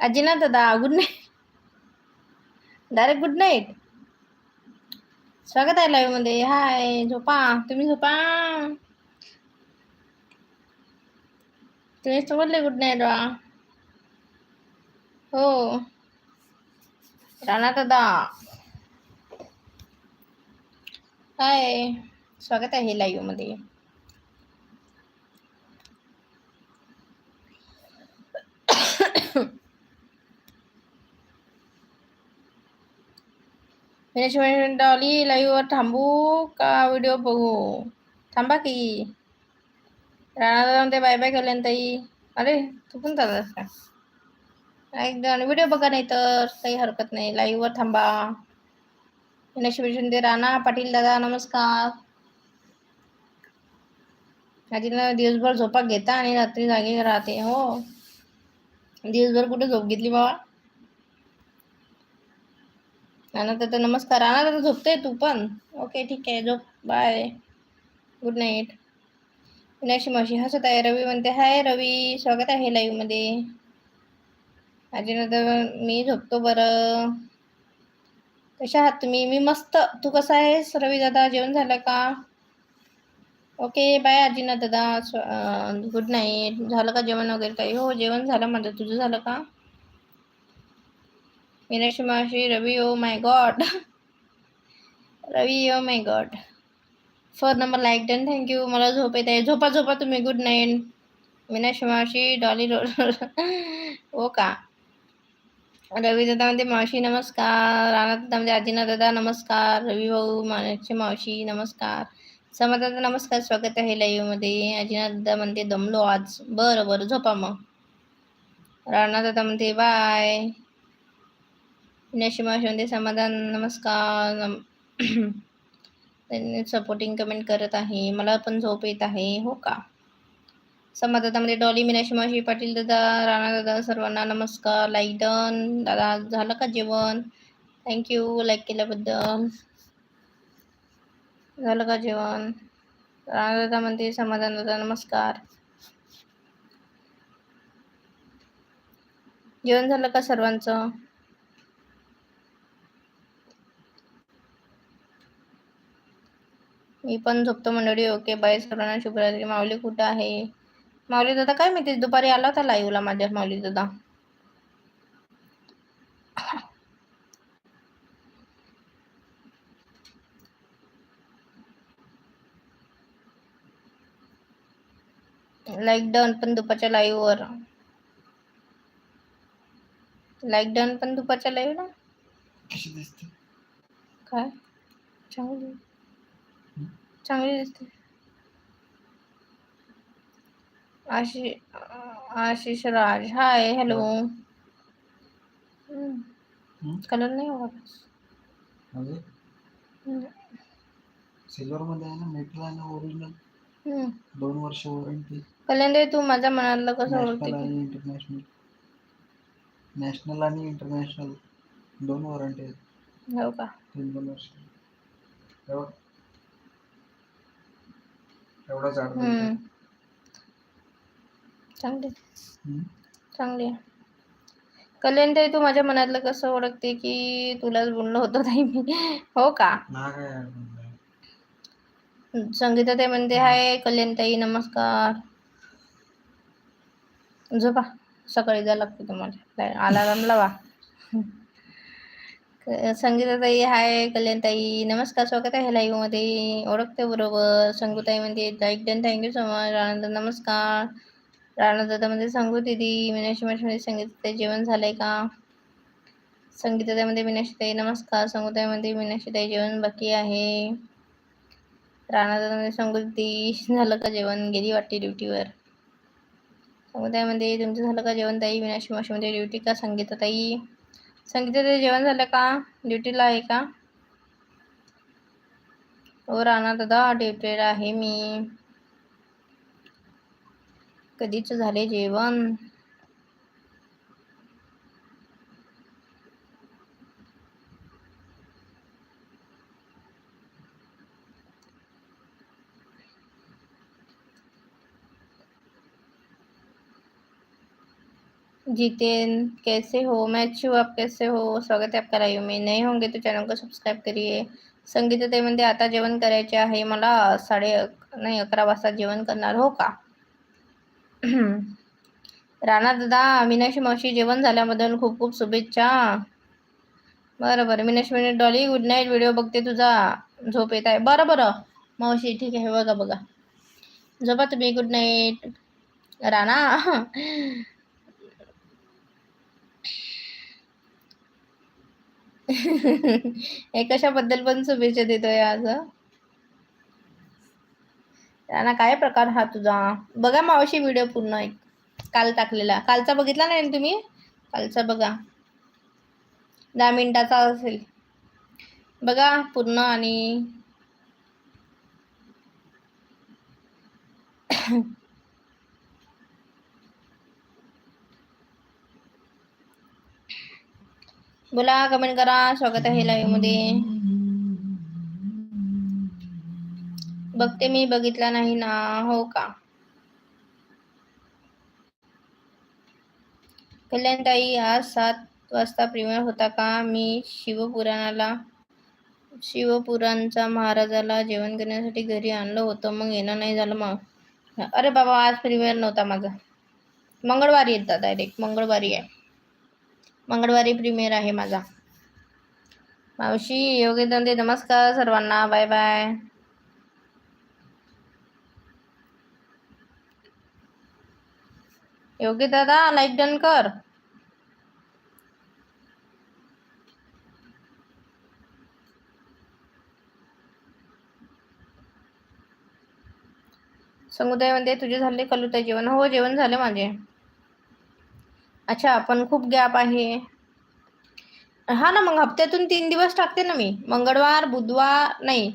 आजी दादा good night direct good night स्वागत आहे लाईव्हमध्ये. हाय झोपा. तुम्ही झोपा? तुम्हीच बोलले गुड नाईट वा. हो. राणा दादा. हाय स्वागत आहे लाईव्हमध्ये. मॅनेजमेंट डॉली लाईव्हवर थांबू का व्हिडिओ बघू थांबा की राणा ते बाय बाय केल्यान ताई अरे तू पण चालस का एकदा व्हिडिओ बघा नाही तर काही हरकत नाही लाईव्हवर थांबा शिंदे राणा पाटील दादा नमस्कार आजीला दिवसभर झोपा घेता आणि रात्री जागी राहते हो दिवसभर कुठे झोप घेतली बाबा अनाथ नमस्कार. अनाथ झोपते तू पण? ओके ठीक आहे. झोप. बाय गुड नाईट विनाक्षी मावशी हसत आहे. रवी म्हणते हाय रवी. स्वागत आहे लाईव्हमध्ये मध्ये. नंतर मी झोपतो बरं. कशा आहात तुम्ही? मी मस्त. तू कसा आहेस? रवी दादा जेवण झालं का? ओके बाय आजीना दादा गुड नाईट झालं का जेवण वगैरे काही? हो जेवण झालं. माझं तुझं झालं का? मीनाक्षी मावशी Ravi oh my god Ravi oh my god four number like done thank you मला झोप येत आहे झोपा झोपा तुम्ही गुड नाईट मीनाक्षी मावशी डॉली रोड हो का रवी दादा म्हणजे मावशी नमस्कार राणा दादा म्हणजे आजीना दादा नमस्कार रवी भाऊ मीनाक्षी मावशी नमस्कार समाधान नमस्कार स्वागत आहे लाईव्हमध्ये आजीना दादा म्हणते दमलो आज बरं बरं झोपा मग राणा दादा म्हणते बाय नशिमाशमध्ये समाधान नमस्कार त्यांनी सपोर्टिंग कमेंट करत आहे. मला पण झोप येत आहे. हो का? समाधानामध्ये डॉली मीनाशी माशी पाटील दादा राणा दादा सर्वांना नमस्कार. लाईक डन दादा झालं का जेवण? थँक्यू लाईक केल्याबद्दल. झालं का जेवण? राणा दादा म्हणते समाधान दादा नमस्कार. जेवण झालं का सर्वांचं? मी पण झोपतो मंडळी. Okay bye. सर्वांना शुभरात्री. माऊली कुठं आहे? माऊली दादा काय माहिती दुपारी आला होता लाईव्हला माझ्या माऊली दादा. लाईक डन पण दुपारच्या लाईव्हवर. लाईक डन पण दुपारच्या लाईव्हला? काय? चांगली चांगली दिसते. आशी Ashish Raj. Hi hello colour नाही सिल्वर मध्ये आहे ना मेटल आहे ना ओरिजिनल दोन वर्ष वॉरंटी कल्याण तू माझ्या मनातलं कसं ओळखते इंटरनॅशनल नॅशनल आणि इंटरनॅशनल दोन वॉरंटी आहेत. हो का? तीन दोन वर्ष. एवढा झाड चांगली चांगली कल्याण ते तू माझ्या मनातलं कसं ओळखते की तुलाच बोलणं होतं नाही मी? हो का? संगीता ते म्हणते हाय कल्याणताई नमस्कार. झोपा. सकाळी जा लागते तुम्हाला. अलाराम लावा संगीताताई हाय कल्याणताई नमस्कार स्वागत आहे लाईव्हमध्ये ओळखते बरोबर संगूताई म्हणते like done thank you so much Anand नमस्कार. राणा म्हणजे सांगू दिदी मीनाक्षी मध्ये संगीताताई जेवण झालंय का? संगीताताईमध्ये मीनाक्षीताई नमस्कार. संगूताईमध्ये मीनाक्षीताई जेवण बाकी आहे. राणा दादामध्ये सांगू दिदी झालं का जेवण? गेली वाटते ड्युटीवर संगीताईमध्ये तुमचं झालं का जेवण ताई? मीनाक्षी माशीमध्ये ड्युटी का संगीताताई? संगीताताई जेवण झालं का? ड्युटीला आहे का? हो राणा दादा ड्युटीला आहे मी. कधीच झाले जेवण? जितेन कैसे हो मैं अच्छी हूँ आप कैसे हो स्वागत है आपका लाईव्ह में। नए होंगे तो चॅनल को सबस्क्राईब करिए। संगीता ते म्हणते आता जेवण करायचे आहे मला साडे अक- नाही अकरा वाजता जेवण करणार हो का? राणा दादा मीनाक्षी मावशी जेवण झाल्याबद्दल खूप खूप शुभेच्छा. बरं बरं मीनाक्षी म्हणे डॉली गुड नाईट व्हिडिओ बघते तुझा. झोप येत आहे. बरं बरं मावशी ठीक आहे बघा बघा. झोपा तुम्ही गुड नाईट राणा. हे कशाबद्दल पण शुभेच्छा देतोय आज त्यांना काय प्रकार हा तुझा? बघा मावशी व्हिडिओ पूर्ण एक. काल टाकलेला. कालचा बघितला नाही ना तुम्ही? कालचा बघा. दहा मिनिटाचा असेल. बघा पूर्ण आणि बोला कमेंट करा. स्वागत आहे लाईव्हमध्ये. बघते मी बघितला नाही ना. हो का? कल्याणताई आज सात वाजता प्रीमियर होता का? मी शिवपुराणाला शिवपुराणचा महाराजाला जेवण करण्यासाठी घरी आणलं होतं. मग येणं नाही झालं मग. अरे बाबा आज प्रीमियर नव्हता माझा. मंगळवारी येतात डायरेक्ट मंगळवारी आहे. मंगळवारी प्रीमियर आहे माझा. मावशी योगी धंदे नमस्कार सर्वांना. बाय बाय योगी दादा लाईक डन कर. समुदायामध्ये तुझे झाले कलुता जेवण. हो जेवण झाले माझे. अच्छा पण खूप गॅप आहे. हा ना मग हप्त्यातून तीन दिवस टाकते ना मी. मंगळवार बुधवार नाही.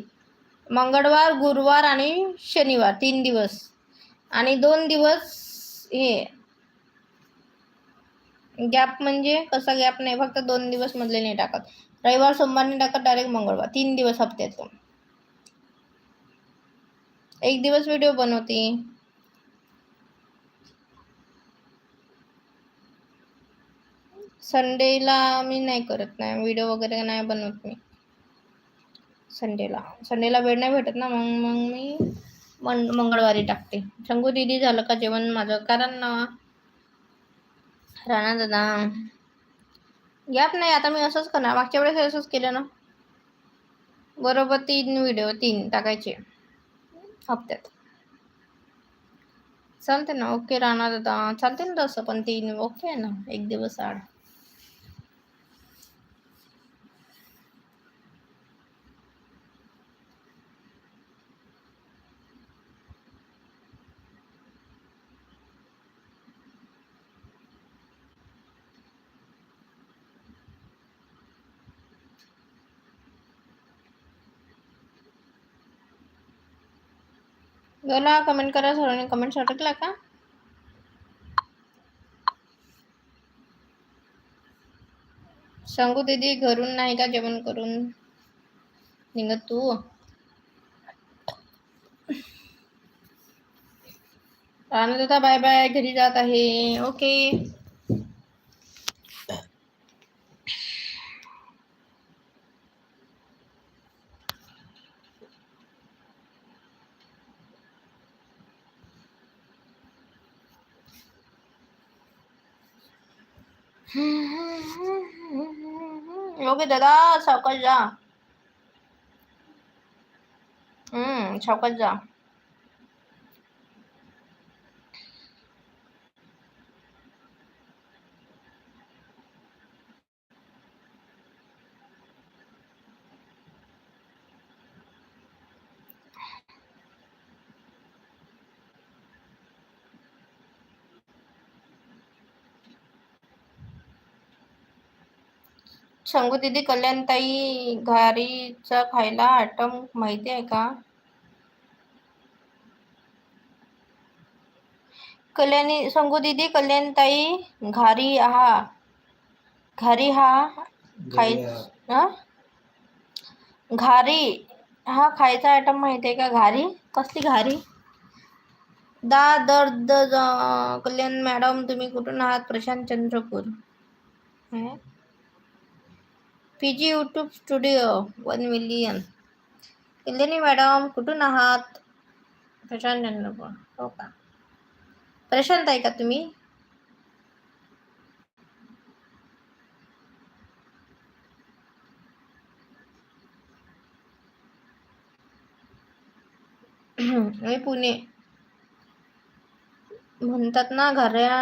मंगळवार गुरुवार आणि शनिवार तीन दिवस. आणि दोन दिवस हे. गॅप म्हणजे कसा गॅप नाही फक्त दोन दिवस मधले नाही टाकत. रविवार सोमवार नाही टाकत डायरेक्ट मंगळवार तीन दिवस हप्त्यातून. एक दिवस व्हिडिओ बनवते. संडेला मी नाही करत नाही. व्हिडिओ वगैरे नाही बनवत मी. संडेला संडेला वेळ नाही भेटत ना मग मग मी मन मंगळवारी टाकते. शंकू दिदी झालं का जेवण माझं? कारण ना राणा दादा गॅप नाही. आता मी असंच करणार. मागच्या वेळेस असंच केलं ना. बरोबर तीन व्हिडिओ तीन टाकायचे. हप्त्यात. चालते ना. ओके राणा दादा. चालते ना तसं पण तीन. ओके आहे ना. एक दिवस आड. बोला कमेंट करा सर्वांनी कमेंट अटकला का? सांगू दीदी घरून नाही का जेवण करून? निघत तू. राणा दादा बाय बाय घरी जात आहे. ओके ओके दादा सावकाश जा हम्म सावकाश जा शंभू दीदी कल्याणताई घारीचा खायला आयटम माहिती आहे का? कल्याणी शंभू दीदी कल्याणताई घारी हा घारी हा खाय घारी हा. खायचा आयटम माहिती आहे का? घारी? कसली घारी? दा दर्द कल्याण मॅडम तुम्ही कुठून आहात? Prashant Chandrapur. PG YouTube studio one million. Kalyani madam कुठून आहात? प्रशांत हो का? प्रशांत आहे का तुम्ही? मी पुणे. म्हणतात ना घऱ्या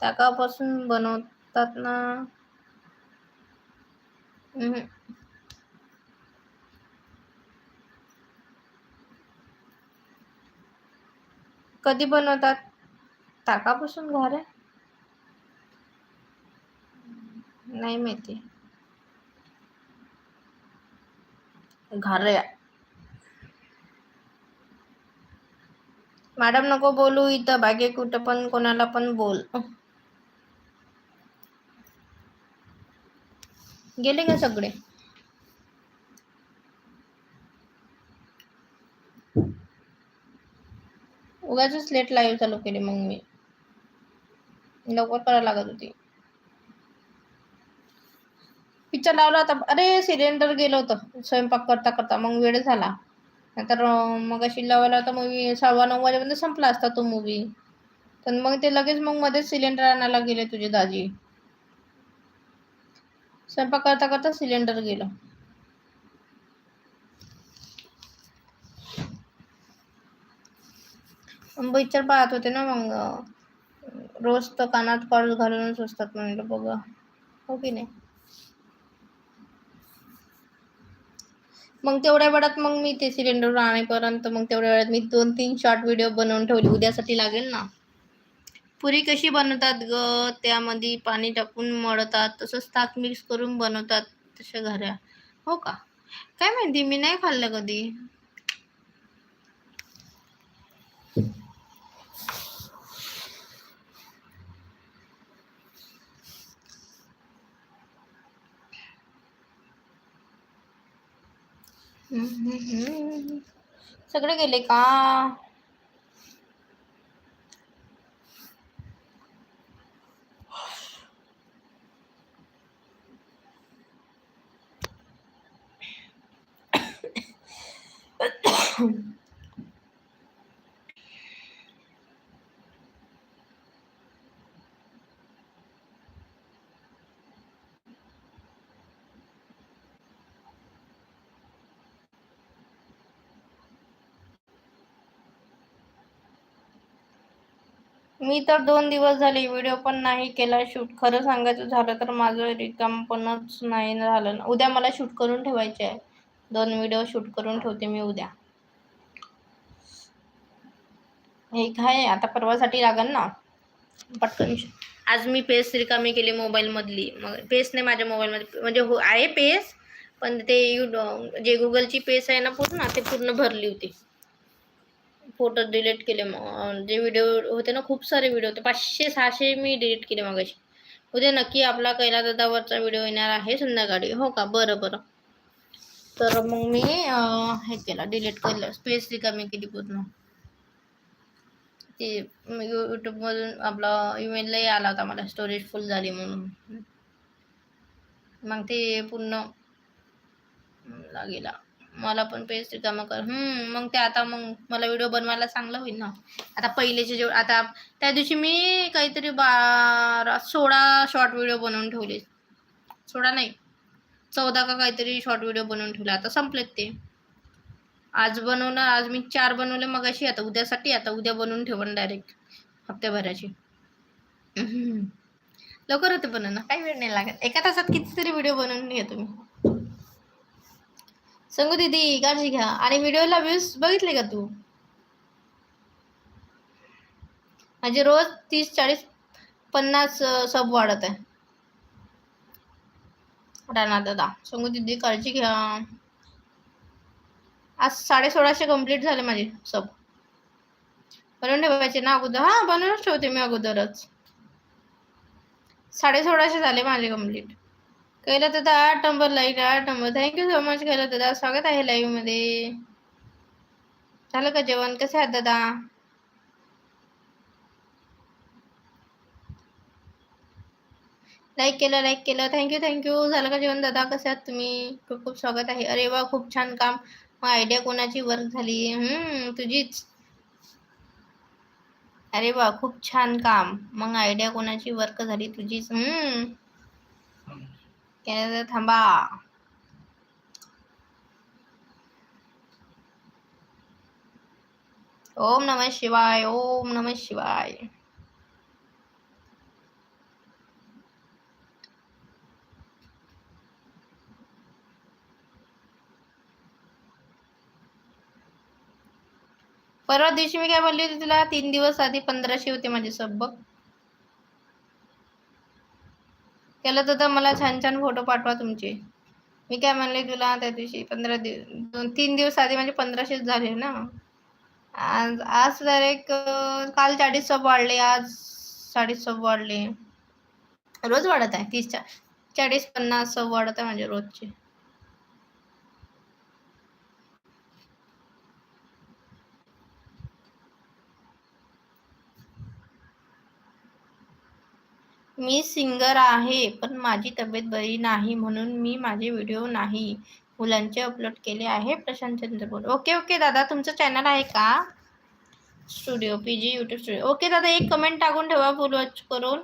ताकापासून बनवतात ना. कधी बनवतात? ताकापासून घऱ्या नाही माहिती. घऱ्या मॅडम नको बोलू इथं बागे कुठं पण कोणाला पण बोल. गेले का सगळे? उगाच लेट लाईव्ह चालू केली मग मी. लवकर करायला लागत होती. पिक्चर लावला होता. अरे सिलेंडर गेलं होतं. स्वयंपाक करता करता. मग वेळ झाला. नंतर मग अशी लावायला होता मूवी सव्वा नऊ वाजेपर्यंत संपला असता तो मूवी पण मग ते लगेच मग मध्येच सिलेंडर आणायला गेले तुझे दाजी. स्वयंपाक करता करता सिलेंडर गेलं. पिक्चर पाहत होते ना मग रोज तर कानात कॉल घालूनच असतात म्हणलं बघा. हो की नाही? मग तेवढ्या वेळात मग मी ते सिलेंडर आणेपर्यंत मग तेवढ्या वेळात मी दोन तीन शॉर्ट व्हिडिओ बनवून ठेवले. उद्यासाठी लागेल ना? पुरी कशी बनवतात ग? त्यामध्ये पाणी टाकून मळतात तसंच ताक मिक्स करून बनवतात तशा घऱ्या. हो का? काय माहिती मी नाही खाल्लं कधी. सगळे गेले का? मी तर दोन दिवस झाले व्हिडिओ पण नाही केला शूट खरं सांगायचं झालं तर माझं रिकामपणच नाही झालं. उद्या मला शूट करून ठेवायचे आहे. दोन व्हिडिओ शूट करून ठेवते मी उद्या. एक आहे. आता परवासाठी लागेल ना. पटकन आज मी पेस रिकामी केली मोबाईलमधली. मग पेस नाही माझ्या मोबाईलमध्ये. म्हणजे हो आहे पेस पण ते यू जे गुगलची पेस आहे ना पूर्ण ते पूर्ण भरली होती. फोटो डिलीट केले मग. जे व्हिडिओ होते ना खूप सारे व्हिडिओ होते. पाचशे सहाशे मी डिलीट केले मग उद्या नक्की आपला कैला दादावरचा व्हिडिओ येणार आहे संध्याकाळी. हो का? बरं बरं. तर मग मी हे केलं डिलीट केलं. स्पेस रिकामी केली पूर्ण. ते यूट्यूबमधून आपला ईमेललाही आला होता मला स्टोरेज फुल झाली म्हणून. मग ते पूर्ण लागेला. मला पण पेज रिकामं कर. मग ते आता मग मला व्हिडिओ बनवायला चांगलं होईल ना. आता पहिलेचे जेव आता त्या दिवशी मी काहीतरी बारा सोळा शॉर्ट व्हिडिओ बनवून ठेवले. सोळा नाही चौदा का काहीतरी शॉर्ट व्हिडिओ बनवून ठेवले. आता संपलेत ते. आज बनवलं आज मी चार बनवले मग अशी आता उद्यासाठी आता उद्या बनवून ठेवण डायरेक्ट हप्त्याभराची. लवकर होते बनवणं ना. काही वेळ नाही लागत. एका तासात कितीतरी व्हिडिओ बनवून घ्या तुम्ही. सांगू दीदी काळजी घ्या. आणि व्हिडिओला व्ह्यूज बघितले का तू? म्हणजे रोज तीस चाळीस पन्नास सब वाढत आहे. राणा दादा सांगू दीदी काळजी घ्या. आज साडे सोळाशे कंप्लीट झाले माझे सब बनवून ठेवायचे ना अगोदर? हा बनवूनच ठेवते मी अगोदरच. साडे सोळाशे झाले माझे कंप्लीट कैला दादा आठ नंबर लाइट आठ number thank you so much Kaila दादा. स्वागत आहे लाईव्हमध्ये. झालं का जेवण? कसे आहात दादा? लाईक केलं लाईक केलं. थँक्यू थँक्यू झालं का जेवण दादा? कसे आहात तुम्ही? खूप खूप स्वागत आहे. अरे वा खूप छान काम. आयडिया कोणाची वर्क झाली? हम्म तुझीच. अरे वा खूप छान काम. मग आयडिया कोणाची वर्क झाली? तुझीच. हम्म. केलं थांबा. ओम नमः शिवाय ओम नमः शिवाय. परवा दिवशी मी काय बोलली होती तुला? तीन दिवस आधी पंधराशे होते माझे सब बघ. केलं तर मला छान छान फोटो पाठवा तुमचे. मी काय म्हणले तुला त्या दिवशी पंधरा दिवस दोन तीन दिवस आधी म्हणजे पंधराशेच झाले ना. आज आज डायरेक्ट काल चाळीस सब वाढले आज चाळीस सब वाढले. रोज वाढत आहे तीस चाळीस पन्नास सब वाढत आहे म्हणजे रोजचे. मी सिंगर आहे पण माझी तब्येत बरी नाही म्हणून मी माझे व्हिडिओ नाही मुलांचे अपलोड केले आहे. प्रशांत चंद्रपूर ओके ओके दादा तुमचं चॅनल आहे का? Studio P G YouTube studio. Okay दादा एक कमेंट टाकून ठेवा फुल वॉच करून.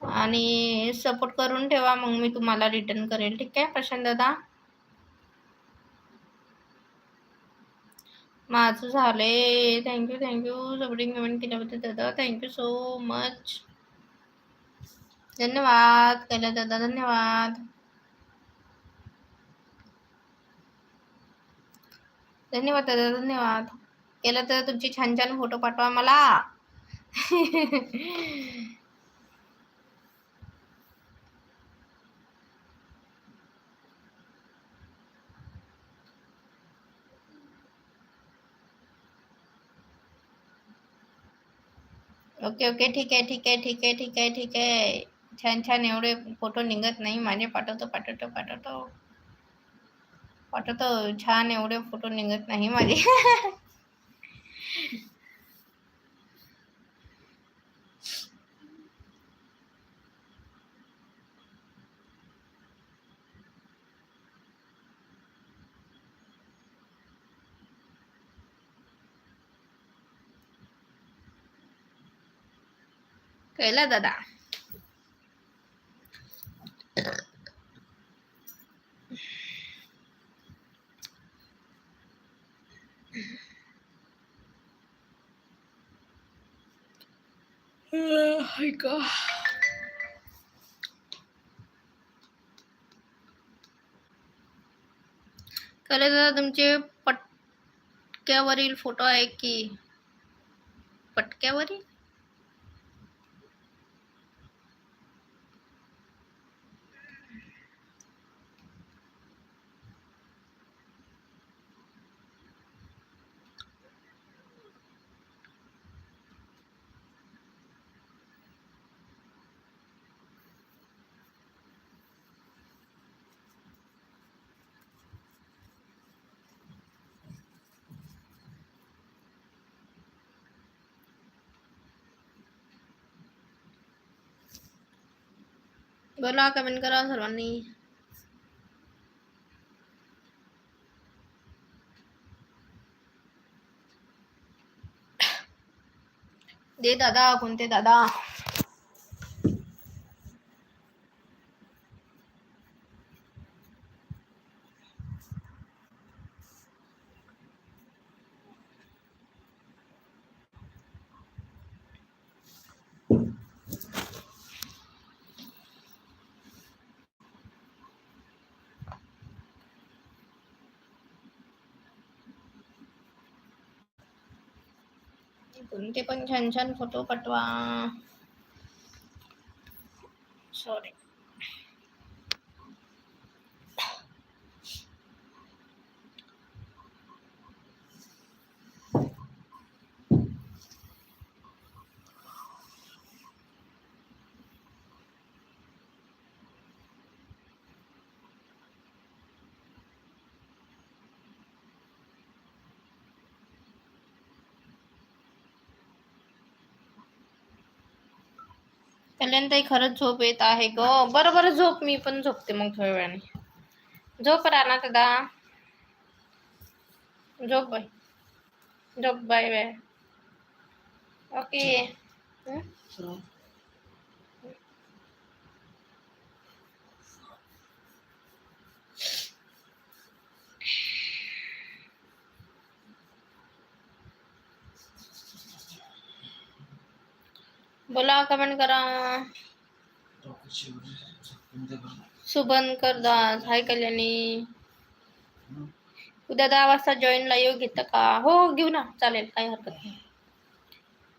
आणि सपोर्ट करून ठेवा मग मी तुम्हाला रिटर्न करेल. ठीक आहे प्रशांत दादा? माझं झालंय. थँक्यू थँक्यू सपोर्टिंग कमेंट केल्याबद्दल दादा थँक्यू सो मच धन्यवाद कैलास दादा धन्यवाद. धन्यवाद दादा धन्यवाद. केलं तर तुमची छान छान फोटो पाठवा मला. ओके ओके ठीक आहे ठीक आहे ठीक आहे ठीक आहे ठीक आहे. छान छान एवढे फोटो निघत नाही. माझे पाठवतो पाठवतो पाठवतो. पाठवतो छान एवढे फोटो निघत नाही माझे. कैला दादा? ऐका कळलं दादा तुमचे पटक्यावरील फोटो आहे की पटक्यावरील? बोला कमेंट करा सर्वांनी दे दादा कोणते दादा तुमचे पण छान छान फोटो पाठवा सॉरी कल्याणताई खरंच झोप येत आहे ग. बरं बरं झोप मी पण झोपते मग थोड्या वेळाने. झोप राणा दादा. झोप बाय झोप बाय बाय ओके. बोला कमेंट करा. सुबन दास हाय कल्याणी. उद्या दहा वाजता जॉईन लाईव्ह घेत का? हो घेऊ ना. चालेल काही हरकत नाही.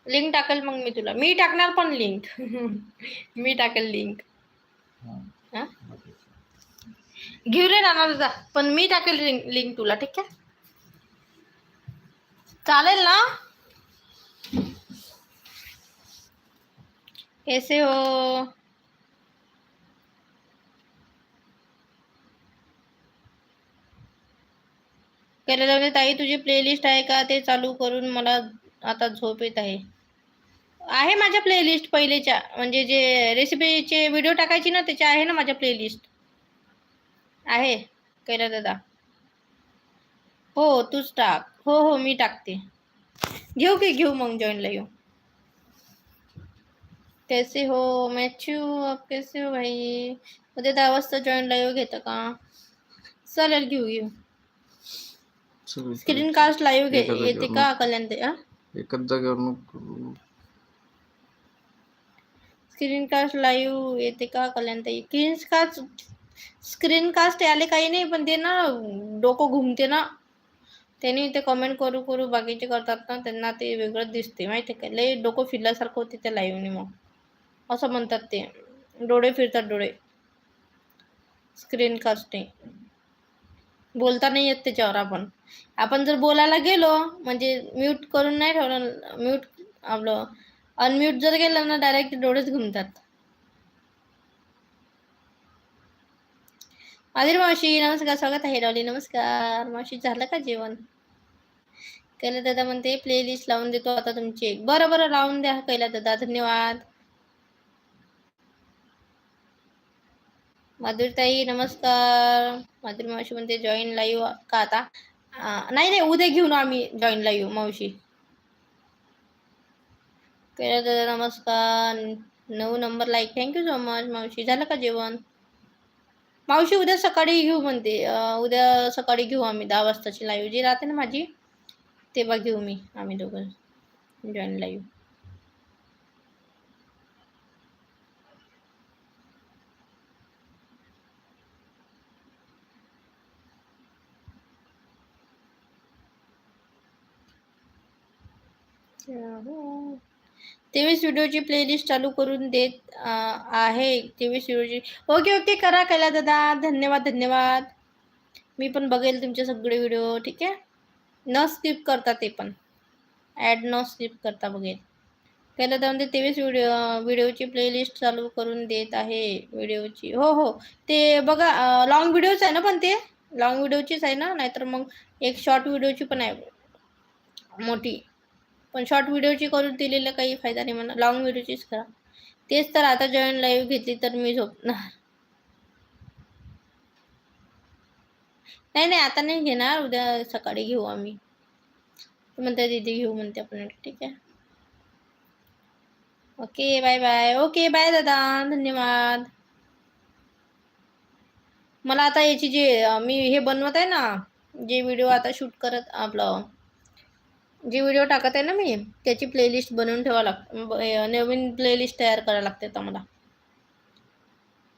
लिंक टाकेल मग मी तुला. मी टाकणार पण लिंक मी टाकेल लिंक घेऊ रे राणा दादा पण मी टाकेल लिंक लिंक तुला ठीक आहे? चालेल ना? कैसे हो केलं जाऊ ताई तुझी प्लेलिस्ट आहे का? ते चालू करून मला आता झोप येत आहे. आहे माझ्या प्लेलिस्ट पहिलेच्या. म्हणजे जे रेसिपीचे व्हिडिओ टाकायची ना त्याच्या आहे ना माझ्या प्लेलिस्ट आहे कैला दादा हो तूच टाक. हो हो मी टाकते. घेऊ की घेऊ मग जॉईनला येऊ? कैसे हो? मॅच्यू आप कैसे हो भाई? उद्या दहा वाजता जॉईन लाईव्ह घेतं का चालेल घेऊ घेऊ स्क्रीन कास्ट लाईव्ह घे येते का कल्याण ते हा? एकच जागेवर नको स्क्रीन कास्ट लाईव्ह येते का कल्याण ताई स्क्रीन कास्ट स्क्रीन कास्ट आले काही नाही पण ते ना डोकं घुमते ना। त्यांनी ते कमेंट करू करू बाकीचे करतात ना त्यांना ते वेगळंच दिसते माहिती का लय डोकं फिरल्यासारखं होते त्या लाईव्हने मग असं म्हणतात ते. डोळे फिरतात डोळे. स्क्रीन कास्टिंग बोलता नाही येत त्याच्यावर आपण. आपण जर बोलायला गेलो म्हणजे म्यूट करून नाही ठेवलं म्यूट आपलं अनम्यूट जर केलं ना डायरेक्ट डोळेच घुमतात. आदिर मावशी नमस्कार स्वागत आहे रावली नमस्कार. मावशी झालं का जेवण? कैला दादा म्हणते प्लेलिस्ट लावून देतो आता तुमची. एक बरं बरं लावून द्या कैला दादा धन्यवाद. मधुरताई नमस्कार. माधुरी मावशी म्हणते जॉईन लाईव्ह का आता? नाही नाही उद्या घेऊन आम्ही जॉईन लाईव्ह मावशी. कैला दादा नमस्कार. नऊ number like thank you so much मावशी. झालं का जेवण? मावशी उद्या सकाळी घेऊ म्हणते. उद्या सकाळी घेऊ आम्ही दहा वाजताची लाईव्ह जी राहते ना माझी तेव्हा घेऊ मी आम्ही दोघं. जॉईन लाईव्ह तेवीस व्हिडिओची प्लेलिस्ट चालू करून देत आहे. तेवीस व्हिडिओची. ओके ओके करा कैला दादा. धन्यवाद धन्यवाद. मी पण बघेल तुमचे सगळे व्हिडिओ ठीक आहे? न स्किप करता ते पण. ॲड न स्किप करता बघेल. कैला दादा म्हणते तेवीस व्हिडिओ व्हिडिओची प्लेलिस्ट चालू करून देत आहे व्हिडिओची. हो हो. ते बघा लॉंग व्हिडिओच आहे ना पण ते? लॉंग व्हिडिओचीच आहे ना? नाहीतर मग एक शॉर्ट व्हिडिओची पण आहे. मोठी. पण शॉर्ट व्हिडिओची करून दिलेलं काही फायदा नाही म्हणा. लॉंग व्हिडिओचीच करा. तेच तर आता जॉईन लाईव्ह घेतली तर मी झोपणार. नाही नाही आता नाही घेणार. उद्या सकाळी घेऊ आम्ही. म्हणते दीदी घेऊ म्हणते आपण. ठीक आहे. Okay bye bye okay bye दादा. धन्यवाद. मला आता याची जे मी हे बनवत आहे ना जे व्हिडिओ आता शूट करत आपलं जे व्हिडिओ टाकत आहे ना मी त्याची प्लेलिस्ट बनवून ठेवा लाग नवीन प्लेलिस्ट तयार करावं लागते आता मला.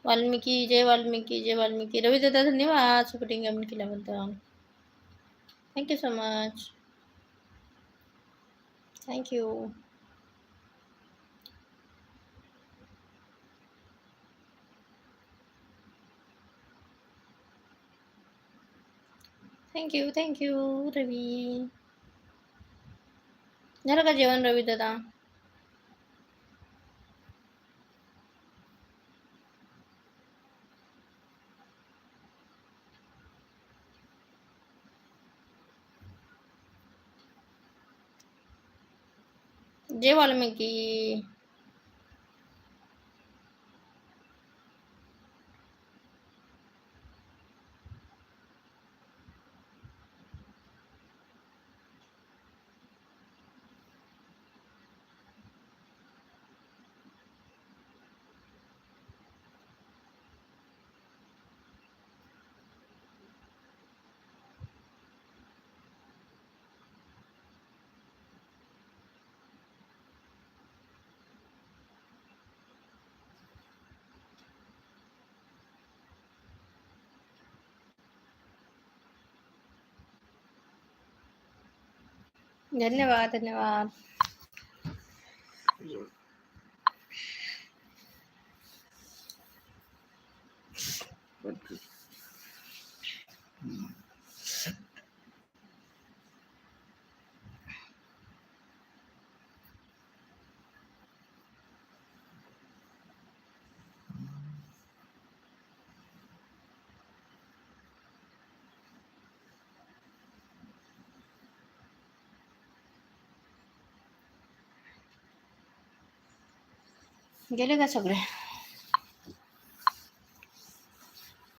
वाल्मिकी जय वाल्मिकी जय वाल्मिकी. रवी दादा धन्यवाद. सपोर्टिंग कमेंट केल्याबद्दल. Thank you so much thank you thank you thank you Ravi झालं का जेवण रवी दादा जय वाल्मिकी धन्यवाद धन्यवाद. गेले का सगळे?